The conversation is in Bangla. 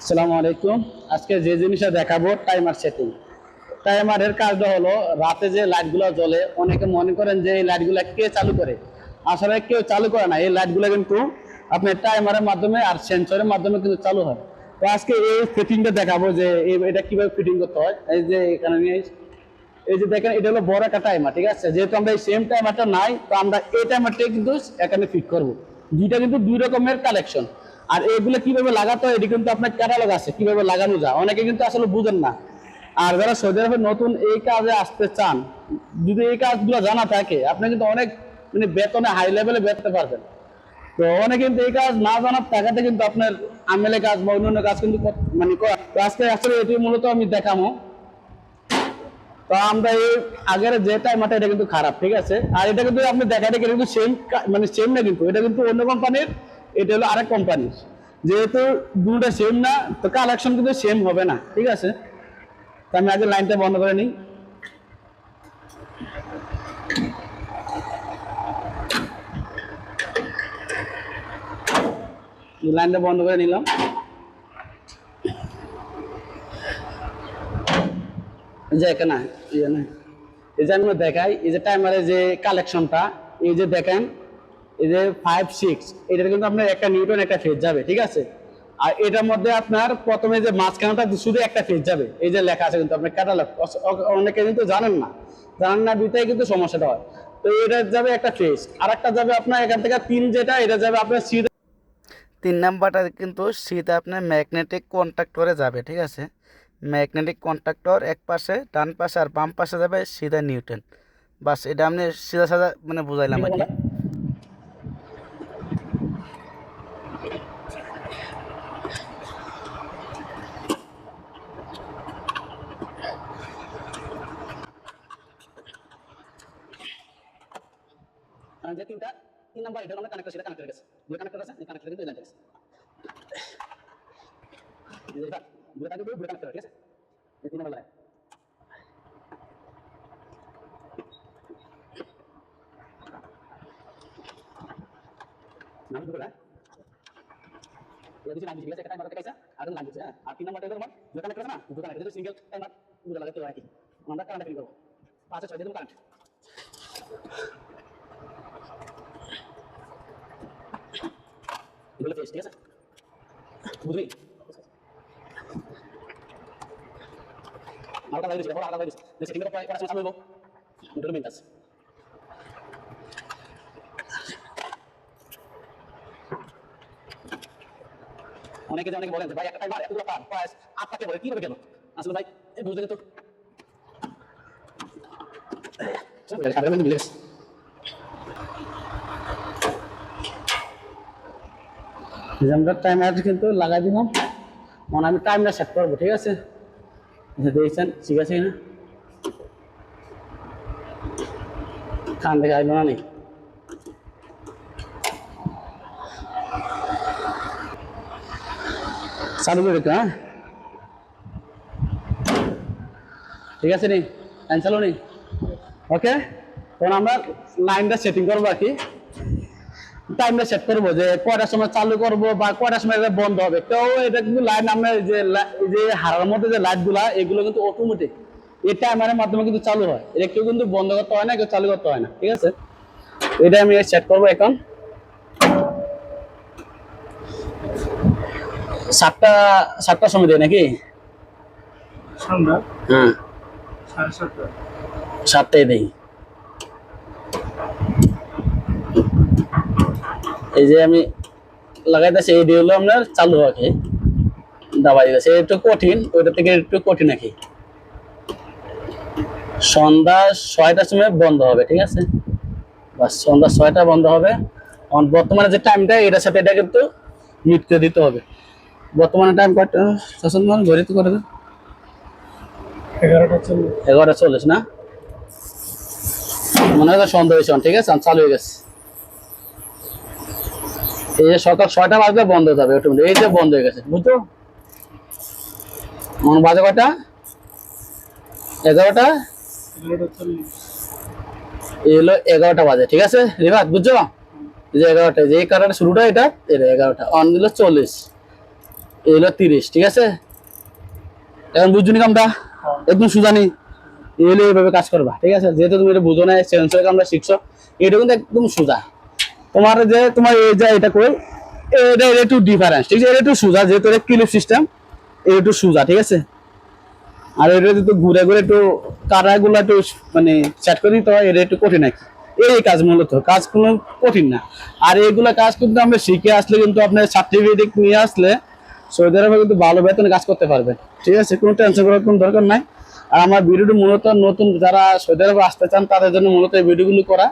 আসসালামু আলাইকুম। আজকে যে জিনিসটা দেখাবো টাইমার সেটিং টাইমারের কাজটা হলো, রাতে যে লাইটগুলো জ্বলে, অনেকে মনে করেন যে এই লাইটগুলো কে চালু করে? আসলে কেউ চালু করে না, এই লাইটগুলো কিন্তু আপনার টাইমারের মাধ্যমে আর সেন্সরের মাধ্যমে কিন্তু চালু হয়। তো আজকে এই ফিটিংটা দেখাবো যে এটা কীভাবে ফিটিং করতে হয়। এই যে এখানে এই যে দেখেন, এটা হলো বড় একটা টাইমার ঠিক আছে? যেহেতু আমরা এই সেম টাইমারটা নাই, তো আমরা এই টাইমারটাই কিন্তু এখানে ফিট করব। দুইটা কিন্তু দুই রকমের কালেকশন আর এগুলো কীভাবে লাগাতে হয়, এটি কিন্তু আপনার ক্যাটালগ আছে, কীভাবে লাগানো যায়, অনেকে কিন্তু আসলে বুঝেন না। আর যারা সৌদি আরবে নতুন এই কাজে আসতে চান, যদি এই কাজগুলো জানা থাকে, আপনি কিন্তু অনেক মানে বেতনে হাই লেভেলে বেরোতে পারবেন। তো অনেকে কিন্তু এই কাজ না জানার টাকাতে কিন্তু আপনার আমেলে কাজ বা অন্যান্য কাজ কিন্তু মানে করা তো আজকে আসলে এটি মূলত আমি দেখামো তো আমরা এই আগের যে টাইমারটা এটা কিন্তু খারাপ, ঠিক আছে? আর এটা কিন্তু আপনি দেখা দেখে কিন্তু সেম মানে সেম না কিন্তু, এটা কিন্তু অন্য কোম্পানির এটা হলো আরেক কোম্পানির যেহেতু দুটো সেম না, তো কালেকশন কিন্তু সেম হবে না, ঠিক আছে? আমি আগে লাইনটা বন্ধ করে নিই। লাইনটা বন্ধ করে নিলাম। যে এখানে, এই যে আমি দেখাই, এই যে টাইমারের যে কালেকশনটা এই যে দেখেন এই যে ফাইভ সিক্স এটা কিন্তু আপনার একটা নিউটন, একটা ফেজ যাবে, ঠিক আছে? আর এটার মধ্যে আপনার প্রথমে যে মাঝখানটা শুধু একটা ফেজ যাবে, এই যে লেখা আছে কিন্তু আপনার ক্যাটালগ অনেকে কিন্তু জানেন না। জানেন না বিতাই কিন্তু সমস্যাটা হয়। তো এটা যাবে একটা ফেজ আর একটা যাবে আপনার এখান থেকে তিন যেটা, এটা যাবে আপনার সিধা তিন নাম্বারটা কিন্তু শীত আপনার ম্যাগনেটিক কন্ট্রাক্টরে যাবে, ঠিক আছে? ম্যাগনেটিক কন্ট্রাক্টর এক পাশে, ডান পাশে আর বাম পাশে যাবে সিধা নিউটন। বাস, এটা আপনি সিধা সাদা মানে বুঝাইলাম আর কি। আর যে তিনটা তিন নাম্বার এটা আমরা কানেক্টর সেটা কানেক্টর গেছে দুটো কানেক্টর আছে এই কানেক্টর কিন্তু এই লাইন গেছে এই যে এটা দুটো কানেক্টর দুটো কানেক্টর ঠিক আছে এই তিন নাম্বার লাইন নাম দুটো লাইন এটা লাইন ঠিক আছে একটা টাইমার কাইছা আর লাইন দিচ্ছে হ্যাঁ আর তিন নাম্বারটা এর দুটো কানেক্টর আছে না দুটো কানেক্টর সিঙ্গেল টাইমার দুটো লাগাতে হয় কি আমরা কানেক্ট করব পাঁচে ছয় দিন কানেক্ট এগুলো ফেস ঠিক আছে বুঝলি আলাদা লাগিয়েছি আলাদা আলাদা লাগিয়েছি যে সেটিংটা প্রায় করার সময় চালু হইব দুটো মিনিট আছে অনেকে যে অনেকে বলেন যে ভাই একটা টাইমার এতগুলো পান প্রায় আটটাকে বলে কীভাবে গেল আসলে ভাই এই বুঝতে তো কারেন্ট মিলে গেছে এই যে আমরা টাইমার কিন্তু লাগাই দিলাম। মানে আমি টাইমটা সেট করব, ঠিক আছে? দেখছেন? ঠিক আছে না কান দেখে আসবে না চালু করে হ্যাঁ? ঠিক আছে নি? লাইন চালু নি? ওকে তখন আমরা লাইনটা সেটিং করব আর কি। টাইমটা সেট করব যে কয়টার সময় চালু করব বা কয়টার সময় এটা বন্ধ হবে। কেউ এটা কিন্তু লাইন আমরা যে যে হারার মধ্যে যে লাইটগুলা এগুলো কিন্তু অটোমেটিক এই টাইমারের মাধ্যমে কিন্তু চালু হয়। এটা কেউ কিন্তু বন্ধ করতে হয় না কেউ চালু করতে হয় না ঠিক আছে? এটা আমি সেট করব এখন। সাতটা সাতটার সময় দেয় নাকি? সন্ধ্যা? হ্যাঁ। সাড়ে সাতটা। সাতটায় দেই এই যে আমি লাগাইতেছি এই দিয়ে হলো আপনার চালু রাখে দাবাই দিতেছে একটু কঠিন ওইটা থেকে একটু কঠিন নাকি সন্ধ্যা ছয়টার সময় বন্ধ হবে ঠিক আছে? বাস সন্ধ্যা ছয়টা বন্ধ হবে। বর্তমানে যে টাইমটা এটার সাথে এটা কিন্তু মিট করে দিতে হবে। বর্তমানে টাইম কয়টা? শাসন মান ঘড়িতে করে দেন এগারোটা চল্লিশ। এগারোটা চল্লিশ না? মনে হয় সন্ধ্যা হয়েছে ঠিক আছে? চালু হয়ে গেছে। এই যে সকাল ছয়টা বাজবে বন্ধ হয়ে যাবে অটোমেটিক এই যে বন্ধ হয়ে গেছে বুঝতো মনে বাজে কয়টা? এগারোটা? হলো এগারোটা বাজে ঠিক আছে? রিভাত বুঝছ? এই যে এগারোটা যে এই কারণে শুরুটা এটা এটা এগারোটা। অন দিল চল্লিশ এই হলো তিরিশ ঠিক আছে? এখন বুঝছুনি কামটা? একদম সুজানি এই হলো এইভাবে কাজ করবা ঠিক আছে? যেহেতু তুমি এটা বুঝো না সেন্সর কামটা শিখছো এটা কিন্তু একদম সোজা। তোমার যে তোমার এই যে এটা কই? এটা এটা একটু ডিফারেন্স ঠিক আছে? এটা একটু সোজা, যেহেতু এটা ক্লিপ সিস্টেম এটা একটু সোজা, ঠিক আছে? আর এটা যদি ঘুরে ঘুরে একটু কারাগুলো একটু মানে সেট করে দিতে হয়, এটা একটু কঠিন আর। এই কাজ মূলত, কাজ কোনো কঠিন না। আর এইগুলো কাজ কিন্তু আমরা শিখে আসলে কিন্তু আপনার সার্টিফিকেট নিয়ে আসলে সৌদি আরবে কিন্তু ভালো বেতনে কাজ করতে পারবেন ঠিক আছে? কোনো টেনশন করার কোনো দরকার নাই। আর আমার ভিডিওটি মূলত নতুন যারা সৌদি আরবে আসতে চান, তাদের জন্য মূলত এই ভিডিওগুলো করা।